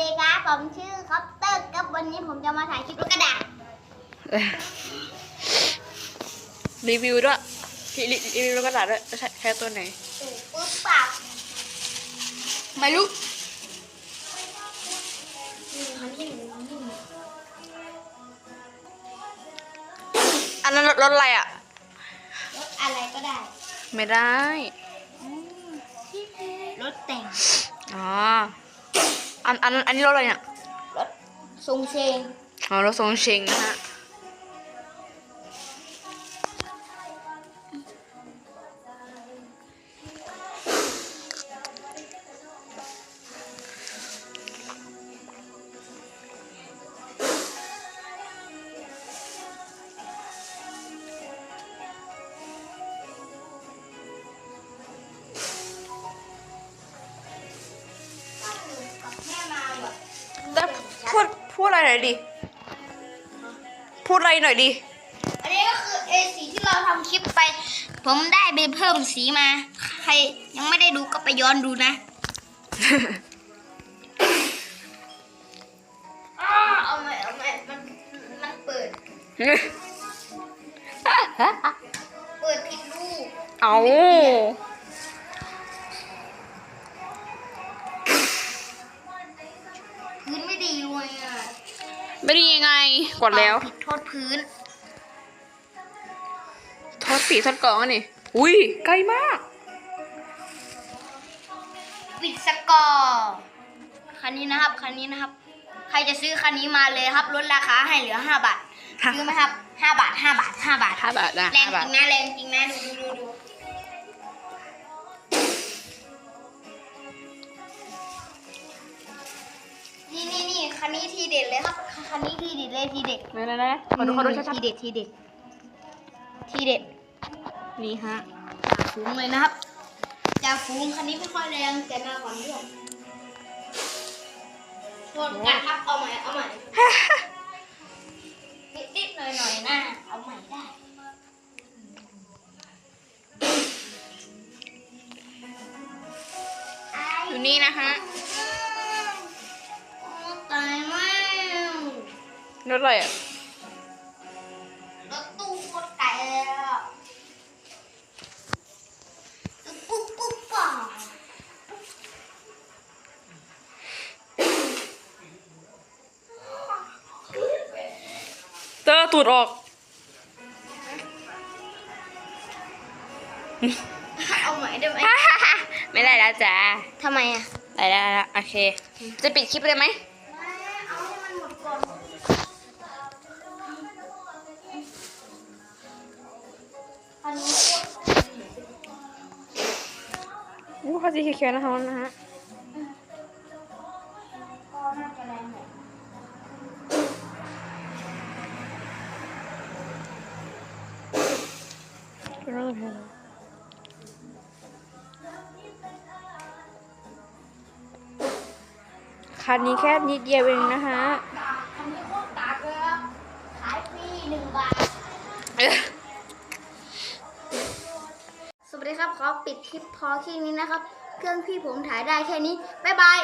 ดีครับผมชื่อคอปเตอร์ครับวันนี้ผมจะมาถ่ายคลิปรถกระดาษรีวิวด้วยรีรีรีวิวแล้วก็ตัดด้วยใช้ใช้ตัวไหนปุ๊บปากไม่รู้นี่คันที่หนึ่งคันที่หนึ่งอันนั้นรถรถอะไรอะ รถอะไรก็ได้ ไม่ได้ รถแต่ง อ๋อ อันอันอันนี้รถอะไรเนี่ยรถทรงเชงอ๋อรถทรงเชงนะฮะ อะไรหน่อยดิ พูดอะไรหน่อยดิ อันนี้ก็คือเอสีที่เราทำคลิปไป ผมได้ไปเพิ่มสีมา ใครยังไม่ได้ดูก็ไปย้อนดูนะ อ้าเอาใหม่เอาใหม่มันมันเปิด เปิดผิดรูปเอาพื้นไม่ดีเลยอะ ไม่ได้ยังไง กดแล้ว ผิดโทษพื้นทอดปีทอดกรองอันนี่ อุ้ยใกล้มาก ปิดสกอร์คันนี้นะครับ คันนี้นะครับ ใครจะซื้อคันนี้มาเลยครับ ลดราคาให้เหลือห้าบาทค่ะซื้อไหมครับห้าบาทห้าบาทห้าบาทห้าบาทนะแรงห้าจบาท ริงนะแรงจริงนะดูดูดูดู คันนี้ทีเด็ดเลยครับ คันนี้ทีเด็ดเลยทีเด็ดไหนไหนไหนขอดูขอดูชัดทีเด็ดทีเด็ดทีเด็ดๆนี่ฮะฝูงเลยนะครับจ่าฝูงคันนี้ไม่ค่อยแรงแต่มาก่อนเพื่อนโทษกันครับเอาใหม่เอาใหม่นิดๆหน่อยๆนะเอาใหม่ได้อยู่นี่นะฮะ รถอะไรอะ รถตู้โคตรไก่เลยอะปุ๊บปุ๊บป่าเตอร์ตูดออก เอาใหม่ได้ไหมไม่ได้แล้วจ้าทำไมอะ ได้แล้วได้แล้วโอเค จะปิดคลิปเลยไหมเอาให้มันหมดก่อนอัน อู้เขาสีเขียวๆนะฮะนะฮะก็น่าจะแรงหน่อยคันนี้แค่นิดเดียวเองนะฮะ อันนี้โคตรกากเลยครับขายฟรีหนึ่งบาทสวัส ดีครับ ขอปิดคลิปพอแค่นี้นะครับ เครื่องพี่ผมถ่ายได้แค่นี้ บ๊ายบาย